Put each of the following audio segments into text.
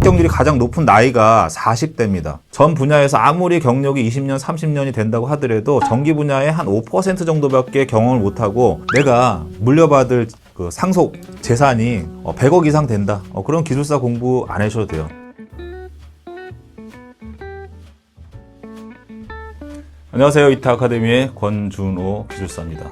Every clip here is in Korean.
합격률이 가장 높은 나이가 40대입니다. 전 분야에서 아무리 경력이 20년, 30년이 된다고 하더라도 전기 분야의 한 5% 정도밖에 경험을 못하고 내가 물려받을 그 상속 재산이 어, 100억 이상 된다. 어, 그런 기술사 공부 안 하셔도 돼요. 안녕하세요. 이타 아카데미의 권준호 기술사입니다.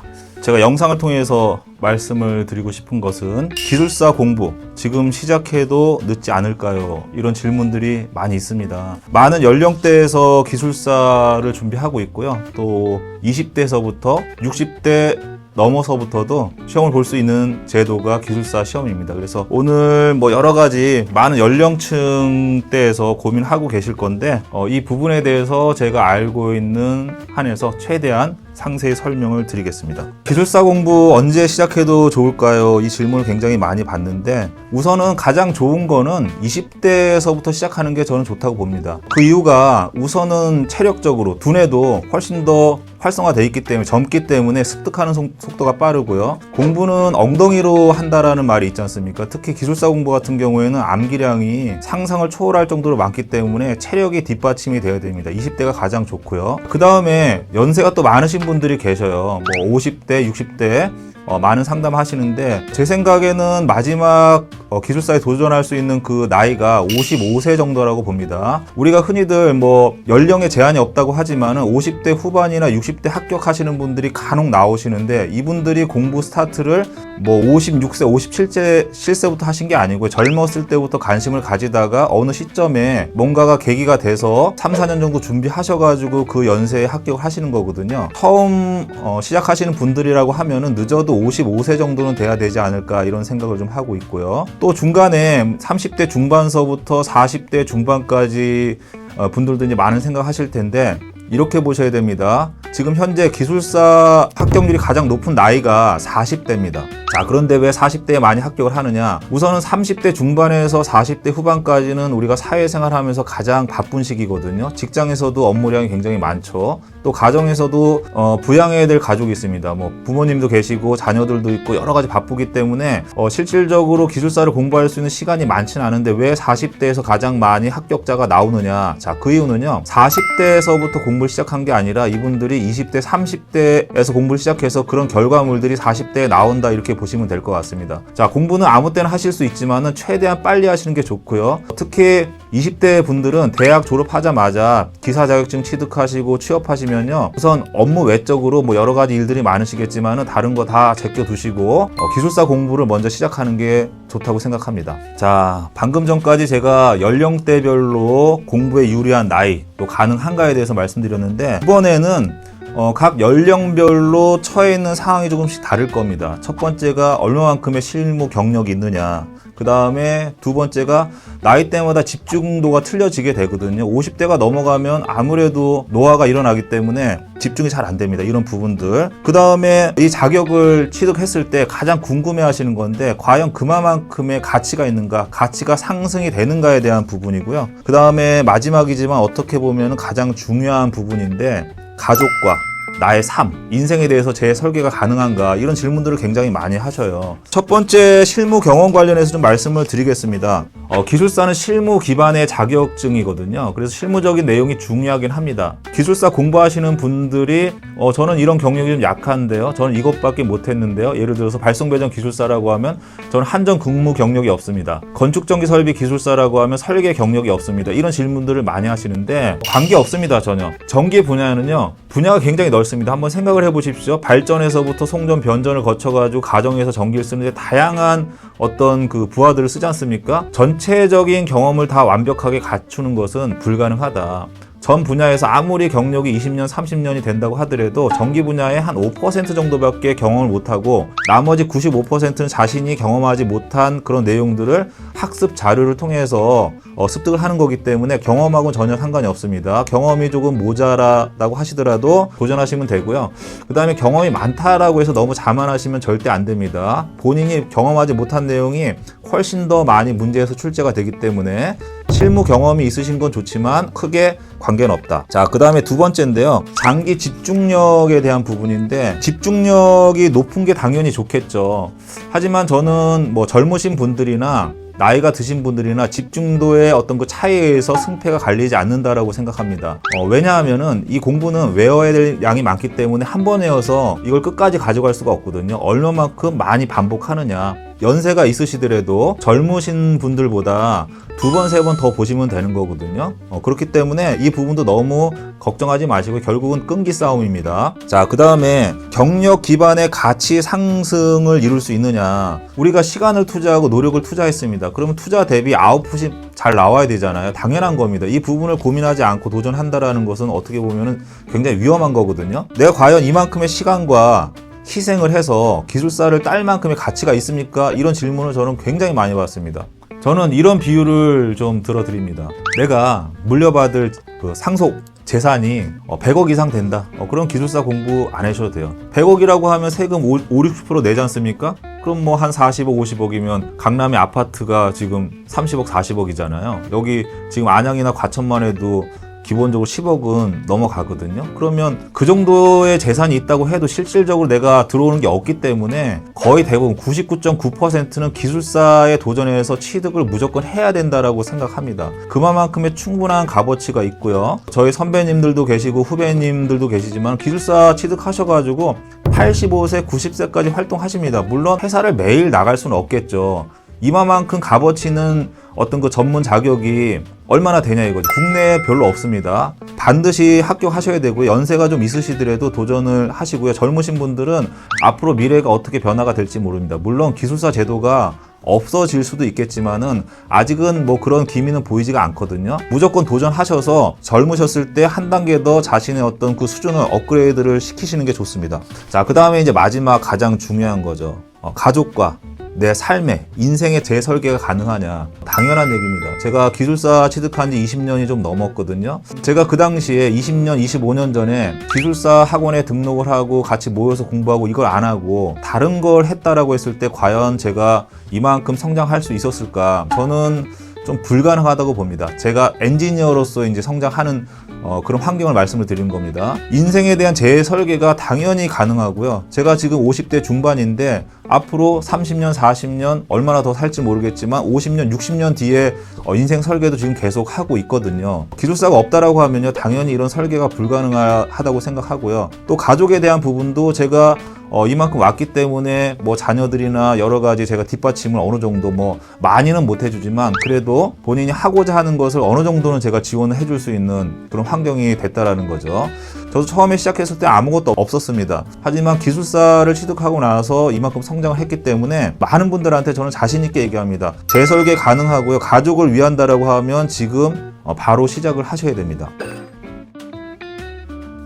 제가 영상을 통해서 말씀을 드리고 싶은 것은 기술사 공부 지금 시작해도 늦지 않을까요? 이런 질문들이 많이 있습니다. 많은 연령대에서 기술사를 준비하고 있고요. 또 20대에서부터 60대 넘어서부터도 시험을 볼 수 있는 제도가 기술사 시험입니다. 그래서 오늘 뭐 여러 가지 많은 연령층 대에서 고민하고 계실 건데 어, 이 부분에 대해서 제가 알고 있는 한에서 최대한 상세히 설명을 드리겠습니다. 기술사 공부 언제 시작해도 좋을까요? 이 질문을 굉장히 많이 받는데 우선은 가장 좋은 거는 20대에서부터 시작하는 게 저는 좋다고 봅니다. 그 이유가 우선은 체력적으로 두뇌도 훨씬 더 활성화돼 있기 때문에 젊기 때문에 습득하는 속- 속도가 빠르고요. 공부는 엉덩이로 한다라는 말이 있지 않습니까? 특히 기술사 공부 같은 경우에는 암기량이 상상을 초월할 정도로 많기 때문에 체력이 뒷받침이 되어야 됩니다. 20대가 가장 좋고요. 그 다음에 연세가 또 많으신 분들이 계셔요. 뭐 50대, 60대 어, 많은 상담하시는데 제 생각에는 마지막 어, 기술사에 도전할 수 있는 그 나이가 55세 정도라고 봅니다. 우리가 흔히들 뭐 연령에 제한이 없다고 하지만은 50대 후반이나 60대 합격하시는 분들이 간혹 나오시는데 이분들이 공부 스타트를 뭐 56세, 57세 실세부터 하신 게 아니고 젊었을 때부터 관심을 가지다가 어느 시점에 뭔가가 계기가 돼서 3, 4년 정도 준비하셔가지고 그 연세에 합격을 하시는 거거든요. 처음 어, 시작하시는 분들이라고 하면은 늦어도 55세 정도는 돼야 되지 않을까 이런 생각을 좀 하고 있고요. 또 중간에 30대 중반서부터 40대 중반까지 어, 분들도 이제 많은 생각하실 텐데 이렇게 보셔야 됩니다. 지금 현재 기술사 합격률이 가장 높은 나이가 40대입니다. 자, 그런데 왜 40대에 많이 합격을 하느냐? 우선은 30대 중반에서 40대 후반까지는 우리가 사회생활 하면서 가장 바쁜 시기거든요. 직장에서도 업무량이 굉장히 많죠. 또 가정에서도 어, 부양해야 될 가족이 있습니다. 뭐 부모님도 계시고 자녀들도 있고 여러 가지 바쁘기 때문에 어, 실질적으로 기술사를 공부할 수 있는 시간이 많지는 않은데 왜 40대에서 가장 많이 합격자가 나오느냐? 자, 그 이유는요. 40대에서부터 공부 를 시작한 게 아니라 이분들이 20대, 30대에서 공부를 시작해서 그런 결과물들이 40대에 나온다 이렇게 보시면 될 것 같습니다. 자, 공부는 아무 때나 하실 수 있지만은 최대한 빨리 하시는 게 좋고요. 특히 20대 분들은 대학 졸업하자마자 기사 자격증 취득하시고 취업하시면요. 우선 업무 외적으로 뭐 여러 가지 일들이 많으시겠지만은 다른 거 다 제껴 두시고 어, 기술사 공부를 먼저 시작하는 게 좋다고 생각합니다. 자, 방금 전까지 제가 연령대별로 공부에 유리한 나이 또 가능한가에 대해서 말씀드렸는데 이번에는 어, 각 연령별로 처해 있는 상황이 조금씩 다를 겁니다. 첫 번째가 얼마만큼의 실무 경력이 있느냐. 그 다음에 두 번째가 나이대마다 집중도가 틀려지게 되거든요. 50대가 넘어가면 아무래도 노화가 일어나기 때문에 집중이 잘 안 됩니다. 이런 부분들. 그 다음에 이 자격을 취득했을 때 가장 궁금해 하시는 건데, 과연 그만큼의 가치가 있는가, 가치가 상승이 되는가에 대한 부분이고요. 그 다음에 마지막이지만 어떻게 보면 가장 중요한 부분인데, 가족과 나의 삶, 인생에 대해서 제 설계가 가능한가 이런 질문들을 굉장히 많이 하셔요. 첫 번째 실무 경험 관련해서 좀 말씀을 드리겠습니다. 어, 기술사는 실무 기반의 자격증이거든요. 그래서 실무적인 내용이 중요하긴 합니다. 기술사 공부하시는 분들이 어, 저는 이런 경력이 좀 약한데요. 저는 이것밖에 못했는데요. 예를 들어서 발송배정 기술사라고 하면 저는 한전 근무 경력이 없습니다. 건축전기 설비 기술사라고 하면 설계 경력이 없습니다. 이런 질문들을 많이 하시는데 관계 없습니다. 전혀. 전기 분야는요. 분야가 굉장히 넓 습니다. 한번 생각을 해보십시오. 발전에서부터 송전, 변전을 거쳐가지고 가정에서 전기를 쓰는데 다양한 어떤 그 부하들을 쓰지 않습니까? 전체적인 경험을 다 완벽하게 갖추는 것은 불가능하다. 전 분야에서 아무리 경력이 20년, 30년이 된다고 하더라도 전기 분야의 한 5% 정도밖에 경험을 못하고 나머지 95%는 자신이 경험하지 못한 그런 내용들을 학습 자료를 통해서 어, 습득을 하는 거기 때문에 경험하고는 전혀 상관이 없습니다. 경험이 조금 모자라다고 하시더라도 도전하시면 되고요. 그 다음에 경험이 많다라고 해서 너무 자만하시면 절대 안 됩니다. 본인이 경험하지 못한 내용이 훨씬 더 많이 문제에서 출제가 되기 때문에 실무 경험이 있으신 건 좋지만 크게 관계는 없다. 자, 그 다음에 두 번째인데요. 장기 집중력에 대한 부분인데 집중력이 높은 게 당연히 좋겠죠. 하지만 저는 뭐 젊으신 분들이나 나이가 드신 분들이나 집중도의 어떤 그 차이에 의해서 승패가 갈리지 않는다라고 생각합니다. 어, 왜냐하면은 이 공부는 외워야 될 양이 많기 때문에 한 번 외워서 이걸 끝까지 가져갈 수가 없거든요. 얼마만큼 많이 반복하느냐. 연세가 있으시더라도 젊으신 분들보다 두 번, 세 번 더 보시면 되는 거거든요. 어, 그렇기 때문에 이 부분도 너무 걱정하지 마시고 결국은 끈기 싸움입니다. 자, 그 다음에 경력 기반의 가치 상승을 이룰 수 있느냐. 우리가 시간을 투자하고 노력을 투자했습니다. 그러면 투자 대비 아웃풋이 잘 나와야 되잖아요. 당연한 겁니다. 이 부분을 고민하지 않고 도전한다라는 것은 어떻게 보면 굉장히 위험한 거거든요. 내가 과연 이만큼의 시간과 희생을 해서 기술사를 딸 만큼의 가치가 있습니까? 이런 질문을 저는 굉장히 많이 받습니다. 저는 이런 비유를 좀 들어드립니다. 내가 물려받을 그 상속 재산이 100억 이상 된다. 어, 그럼 기술사 공부 안 하셔도 돼요. 100억이라고 하면 세금 5, 60% 내지 않습니까? 그럼 뭐 한 40억, 50억이면 강남의 아파트가 지금 30억, 40억이잖아요. 여기 지금 안양이나 과천만 해도 기본적으로 10억은 넘어가거든요. 그러면 그 정도의 재산이 있다고 해도 실질적으로 내가 들어오는 게 없기 때문에 거의 대부분 99.9%는 기술사에 도전해서 취득을 무조건 해야 된다라고 생각합니다. 그만큼의 충분한 값어치가 있고요. 저희 선배님들도 계시고 후배님들도 계시지만 기술사 취득하셔가지고 85세, 90세까지 활동하십니다. 물론 회사를 매일 나갈 수는 없겠죠. 이만큼 값어치는 어떤 그 전문 자격이 얼마나 되냐 이거죠. 국내에 별로 없습니다. 반드시 합격하셔야 되고요. 연세가 좀 있으시더라도 도전을 하시고요. 젊으신 분들은 앞으로 미래가 어떻게 변화가 될지 모릅니다. 물론 기술사 제도가 없어질 수도 있겠지만은 아직은 뭐 그런 기미는 보이지가 않거든요. 무조건 도전하셔서 젊으셨을 때 한 단계 더 자신의 어떤 그 수준을 업그레이드를 시키시는 게 좋습니다. 자, 그 다음에 이제 마지막 가장 중요한 거죠. 어, 가족과 내 삶의 인생의 재설계가 가능하냐 당연한 얘기입니다 제가 기술사 취득한 지 20년이 좀 넘었거든요 제가 그 당시에 20년 25년 전에 기술사 학원에 등록을 하고 같이 모여서 공부하고 이걸 안 하고 다른 걸 했다라고 했을 때 과연 제가 이만큼 성장할 수 있었을까 저는 좀 불가능하다고 봅니다. 제가 엔지니어로서 이제 성장하는 어, 그런 환경을 말씀을 드린 겁니다. 인생에 대한 재설계가 당연히 가능하고요. 제가 지금 50대 중반인데 앞으로 30년, 40년 얼마나 더 살지 모르겠지만 50년, 60년 뒤에 어, 인생 설계도 지금 계속 하고 있거든요. 기술사가 없다라고 하면요. 당연히 이런 설계가 불가능하다고 생각하고요. 또 가족에 대한 부분도 제가 어, 이만큼 왔기 때문에 뭐 자녀들이나 여러 가지 제가 뒷받침을 어느 정도 뭐 많이는 못 해주지만 그래도 본인이 하고자 하는 것을 어느 정도는 제가 지원을 해줄 수 있는 그런 환경이 됐다라는 거죠. 저도 처음에 시작했을 때 아무것도 없었습니다. 하지만 기술사를 취득하고 나서 이만큼 성장을 했기 때문에 많은 분들한테 저는 자신 있게 얘기합니다. 재설계 가능하고요. 가족을 위한다라고 하면 지금 어, 바로 시작을 하셔야 됩니다.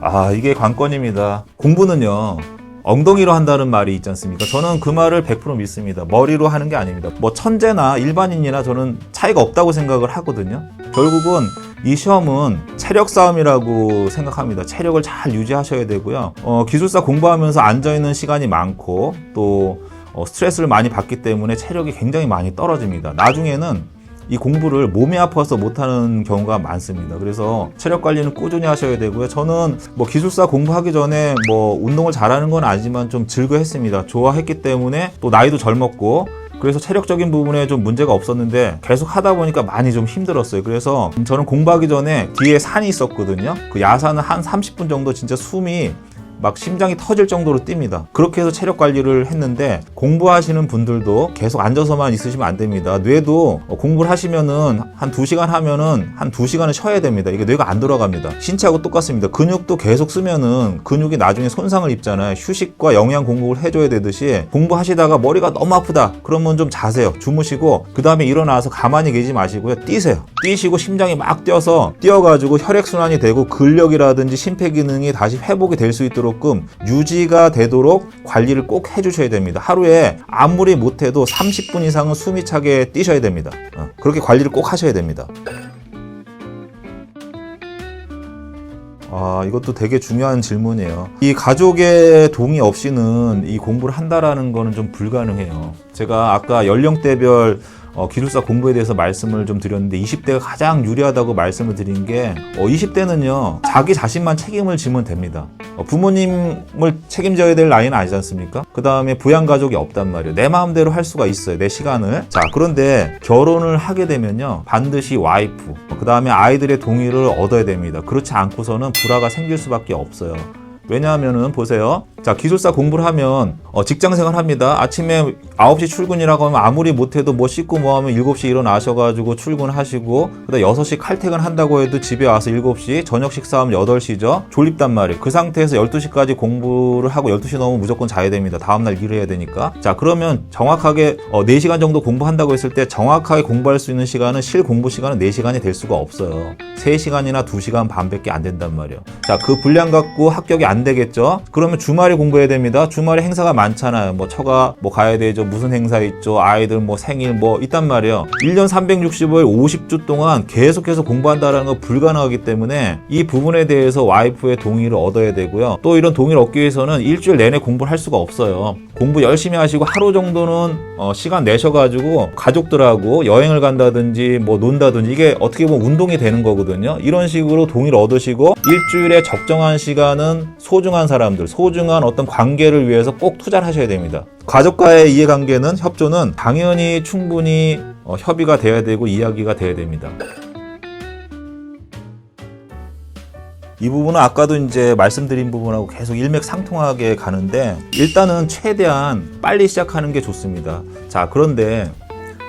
아, 이게 관건입니다. 공부는요. 엉덩이로 한다는 말이 있지 않습니까? 저는 그 말을 100% 믿습니다. 머리로 하는 게 아닙니다. 뭐 천재나 일반인이나 저는 차이가 없다고 생각을 하거든요. 결국은 이 시험은 체력 싸움이라고 생각합니다. 체력을 잘 유지하셔야 되고요. 어, 기술사 공부하면서 앉아있는 시간이 많고 또 어, 스트레스를 많이 받기 때문에 체력이 굉장히 많이 떨어집니다. 나중에는 이 공부를 몸이 아파서 못하는 경우가 많습니다. 그래서 체력 관리는 꾸준히 하셔야 되고요. 저는 뭐 기술사 공부하기 전에 뭐 운동을 잘하는 건 아니지만 좀 즐거했습니다. 좋아했기 때문에 또 나이도 젊었고 그래서 체력적인 부분에 좀 문제가 없었는데 계속 하다 보니까 많이 좀 힘들었어요. 그래서 저는 공부하기 전에 뒤에 산이 있었거든요. 그 야산은 한 30분 정도 진짜 숨이 막 심장이 터질 정도로 뜁니다. 그렇게 해서 체력 관리를 했는데 공부하시는 분들도 계속 앉아서만 있으시면 안 됩니다. 뇌도 공부를 하시면은 한 2시간 하면은 한 2시간은 쉬어야 됩니다. 이게 뇌가 안 돌아갑니다. 신체하고 똑같습니다. 근육도 계속 쓰면은 근육이 나중에 손상을 입잖아요. 휴식과 영양 공급을 해줘야 되듯이 공부하시다가 머리가 너무 아프다. 그러면 좀 자세요. 주무시고 그 다음에 일어나서 가만히 계지 마시고요. 뛰세요. 뛰시고 심장이 막 뛰어서 뛰어가지고 혈액순환이 되고 근력이라든지 심폐기능이 다시 회복이 될 수 있도록 조금 유지가 되도록 관리를 꼭 해주셔야 됩니다. 하루에 아무리 못해도 30분 이상은 숨이 차게 뛰셔야 됩니다. 어, 그렇게 관리를 꼭 하셔야 됩니다. 아, 이것도 되게 중요한 질문이에요. 이 가족의 동의 없이는 이 공부를 한다라는 거는 좀 불가능해요. 제가 아까 연령대별 어, 기술사 공부에 대해서 말씀을 좀 드렸는데 20대가 가장 유리하다고 말씀을 드린 게 어, 20대는요 자기 자신만 책임을 지면 됩니다. 어, 부모님을 책임져야 될 나이는 아니지 않습니까? 그 다음에 부양 가족이 없단 말이에요. 내 마음대로 할 수가 있어요. 내 시간을. 자, 그런데 결혼을 하게 되면요. 반드시 와이프, 그 다음에 아이들의 동의를 얻어야 됩니다. 그렇지 않고서는 불화가 생길 수밖에 없어요. 왜냐하면은 보세요. 자, 기술사 공부를 하면 어, 직장 생활 합니다. 아침에 9시 출근이라고 하면 아무리 못해도 뭐 씻고 뭐 하면 7시 일어나셔가지고 출근하시고 그다음 6시 칼퇴근 한다고 해도 집에 와서 7시 저녁 식사하면 8시죠. 졸립단 말이에요. 그 상태에서 12시까지 공부를 하고 12시 넘으면 무조건 자야 됩니다. 다음날 일을 해야 되니까. 자, 그러면 정확하게 어, 4시간 정도 공부한다고 했을 때 정확하게 공부할 수 있는 시간은 실 공부 시간은 4시간이 될 수가 없어요. 3시간이나 2시간 반밖에 안 된단 말이에요. 자, 그 분량 갖고 합격이 안 되겠죠? 그러면 주말에 공부해야 됩니다. 주말에 행사가 많잖아요. 뭐 처가 뭐 가야 되죠. 무슨 행사 있죠. 아이들 뭐 생일 뭐 있단 말이에요. 1년 365일 50주 동안 계속해서 공부한다라는 거 불가능하기 때문에 이 부분에 대해서 와이프의 동의를 얻어야 되고요. 또 이런 동의를 얻기 위해서는 일주일 내내 공부를 할 수가 없어요. 공부 열심히 하시고 하루 정도는 어, 시간 내셔가지고 가족들하고 여행을 간다든지 뭐 논다든지 이게 어떻게 보면 운동이 되는 거거든요. 이런 식으로 동의를 얻으시고 일주일에 적정한 시간은 소중한 사람들, 소중한 어떤 관계를 위해서 꼭 투자를 하셔야 됩니다. 가족과의 이해관계는 협조는 당연히 충분히 어, 협의가 돼야 되고 이야기가 돼야 됩니다. 이 부분은 아까도 이제 말씀드린 부분하고 계속 일맥상통하게 가는데 일단은 최대한 빨리 시작하는 게 좋습니다. 자, 그런데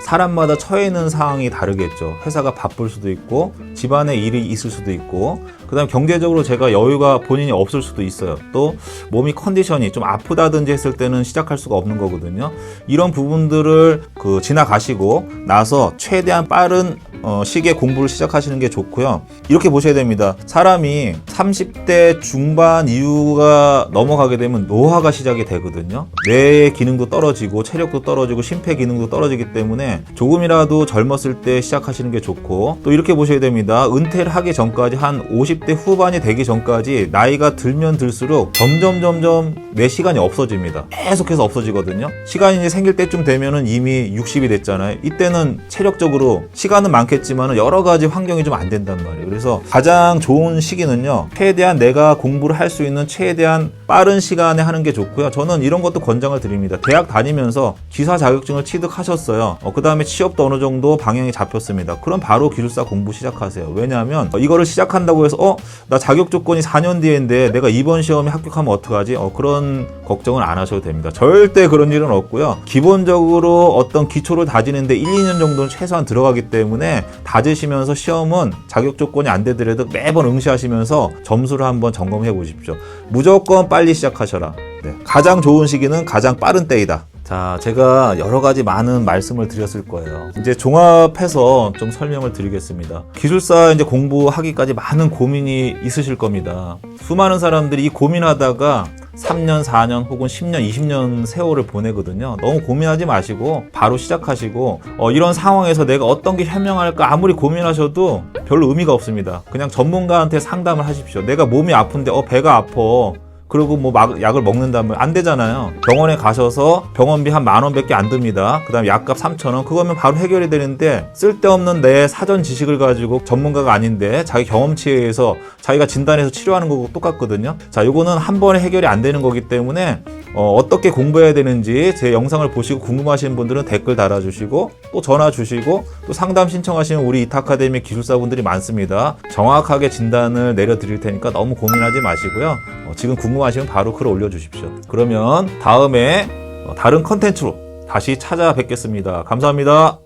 사람마다 처해 있는 상황이 다르겠죠. 회사가 바쁠 수도 있고 집안에 일이 있을 수도 있고 그다음 경제적으로 제가 여유가 본인이 없을 수도 있어요. 또 몸이 컨디션이 좀 아프다든지 했을 때는 시작할 수가 없는 거거든요. 이런 부분들을 그 지나가시고 나서 최대한 빠른 어, 시기에 공부를 시작하시는 게 좋고요. 이렇게 보셔야 됩니다. 사람이 30대 중반 이후가 넘어가게 되면 노화가 시작이 되거든요. 뇌의 기능도 떨어지고 체력도 떨어지고 심폐 기능도 떨어지기 때문에 조금이라도 젊었을 때 시작하시는 게 좋고 또 이렇게 보셔야 됩니다. 은퇴를 하기 전까지 한 50대 후반이 되기 전까지 나이가 들면 들수록 점점 점점 내 시간이 없어집니다. 계속해서 없어지거든요. 시간이 생길 때쯤 되면은 이미 60이 됐잖아요. 이때는 체력적으로 시간은 많겠지만 여러 가지 환경이 좀 안 된단 말이에요. 그래서 가장 좋은 시기는요. 최대한 내가 공부를 할 수 있는 최대한 빠른 시간에 하는 게 좋고요. 저는 이런 것도 권장을 드립니다. 대학 다니면서 기사 자격증을 취득하셨어요. 그 다음에 취업도 어느 정도 방향이 잡혔습니다. 그럼 바로 기술사 공부 시작하세요. 왜냐하면 어, 이거를 시작한다고 해서 어? 나 자격 조건이 4년 뒤인데 내가 이번 시험에 합격하면 어떡하지? 어, 그런 걱정은 안 하셔도 됩니다. 절대 그런 일은 없고요. 기본적으로 어떤 기초를 다지는데 1, 2년 정도는 최소한 들어가기 때문에 다지시면서 시험은 자격 조건이 안 되더라도 매번 응시하시면서 점수를 한번 점검해 보십시오. 무조건 빨리 시작하셔라. 네. 가장 좋은 시기는 가장 빠른 때이다. 자, 제가 여러 가지 많은 말씀을 드렸을 거예요. 이제 종합해서 좀 설명을 드리겠습니다. 기술사 이제 공부하기까지 많은 고민이 있으실 겁니다. 수많은 사람들이 이 고민하다가 3년, 4년 혹은 10년, 20년 세월을 보내거든요. 너무 고민하지 마시고 바로 시작하시고 어, 이런 상황에서 내가 어떤 게 현명할까 아무리 고민하셔도 별로 의미가 없습니다. 그냥 전문가한테 상담을 하십시오. 내가 몸이 아픈데 어 배가 아파. 그리고 뭐 막, 약을 먹는다면 안 되잖아요. 병원에 가셔서 병원비 한 만 원밖에 안 듭니다. 그다음 에 약값 3천 원. 그거면 바로 해결이 되는데 쓸데없는 내 사전 지식을 가지고 전문가가 아닌데 자기 경험치에 의해서 자기가 진단해서 치료하는 거고 똑같거든요. 자, 요거는 한 번에 해결이 안 되는 거기 때문에 어, 어떻게 공부해야 되는지 제 영상을 보시고 궁금하신 분들은 댓글 달아주시고 또 전화 주시고 또 상담 신청하시면 우리 이타카데미 기술사분들이 많습니다. 정확하게 진단을 내려드릴 테니까 너무 고민하지 마시고요. 어, 지금 궁금 하시면 바로 글 올려주십시오. 그러면 다음에 어, 다른 컨텐츠로 다시 찾아뵙겠습니다. 감사합니다.